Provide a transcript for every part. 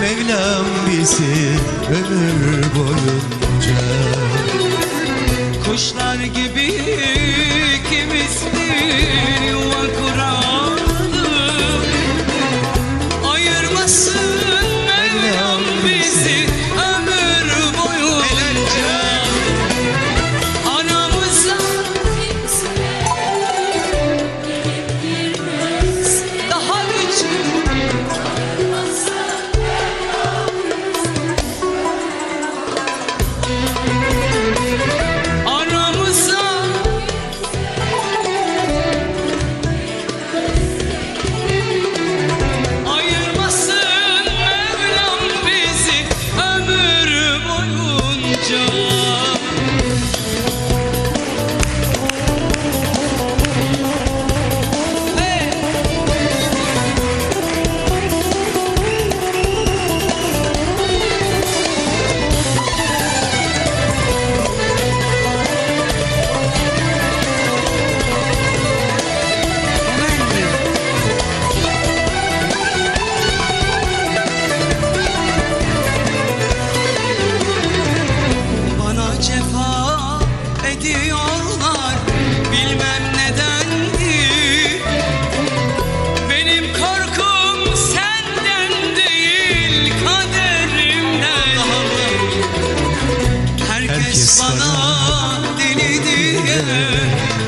Mevlam bizi ömür boyunca. Kuşlar gibi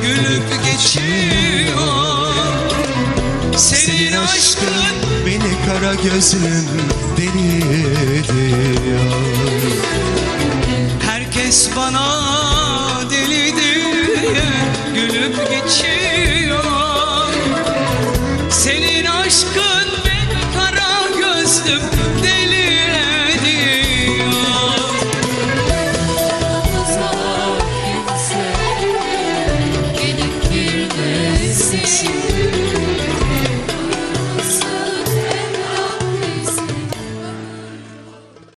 gülüp geçiyor. Senin aşkın beni kara gözüm deli ediyor. Herkes bana deli diye gülüp geçiyor. Senin aşkın beni kara gözlüm deli